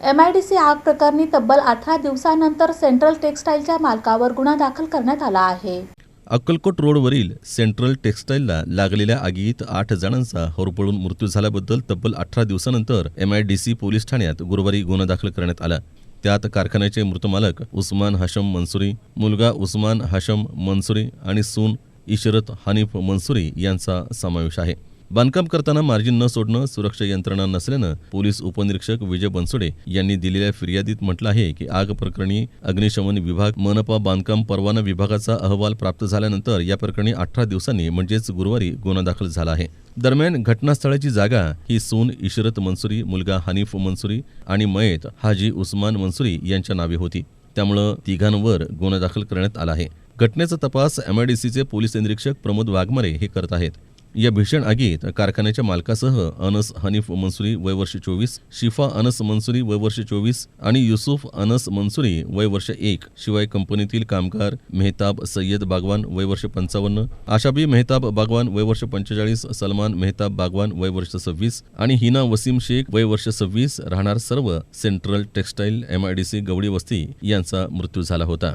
M I D C आग प्रकरणी तब्बल अठरा दिवसानंतर सेंट्रल टेक्सटाईलच्या मालकावर गुन्हा दाखल करण्यात आला आहे. अक्कलकोट रोडवरील सेंट्रल टेक्सटाईलला लागलेल्या आगीत आठ जणांचा होरपळून मृत्यू झाल्याबद्दल तब्बल अठरा दिवसानंतर M I D C police ठाण्यात गुरुवारी गुन्हा दाखल करण्यात आला. त्यात कारखान्याचे मृत मालक उस्मान हशम मनसुरी मुलगा उस्मान हशम मनसुरी आणि सून इशरत हनीफ मनसुरी यांचा समावेश आहे. बांधकाम करताना मार्जिन न सोडणं सुरक्षा यंत्रणा नसल्यानं पोलीस उपनिरीक्षक विजय बनसोडे यांनी दिलेल्या फिर्यादीत म्हटलं आहे की आग प्रकरणी अग्निशमन विभाग मनपा बांधकाम परवाना विभागाचा अहवाल प्राप्त झाल्यानंतर या प्रकरणी अठरा दिवसांनी म्हणजेच गुरुवारी गुन्हा दाखल झाला आहे. दरम्यान घटनास्थळाची जागा ही सून इशरत मनसुरी मुलगा हनीफ मनसुरी आणि मयत हाजी उस्मान मनसुरी यांच्या नावे होती. त्यामुळं तिघांवर गुन्हा दाखल करण्यात आला आहे. घटनेचा तपास एमआयडीसीचे पोलीस निरीक्षक प्रमोद वाघमारे हे करत आहेत. या भीषण आगीत कारखान्याच्या मालकासह अनस हनीफ मनसुरी वय वर्ष चोवीस शिफा अनस मनसुरी वय वर्ष चोवीस आणि युसुफ अनस मनसुरी वय वर्ष एक शिवाय कंपनीतील कामगार मेहताब सय्यद बागवान वय वर्ष पंचावन्न आशाबी मेहताब बागवान वय वर्ष पंचेचाळीस सलमान मेहताब बागवान वय वर्ष सव्वीस आणि हिना वसीम शेख वय वर्ष सव्वीस राहणार सर्व सेंट्रल टेक्सटाईल एमआयडीसी गवडी वस्ती यांचा मृत्यू झाला होता.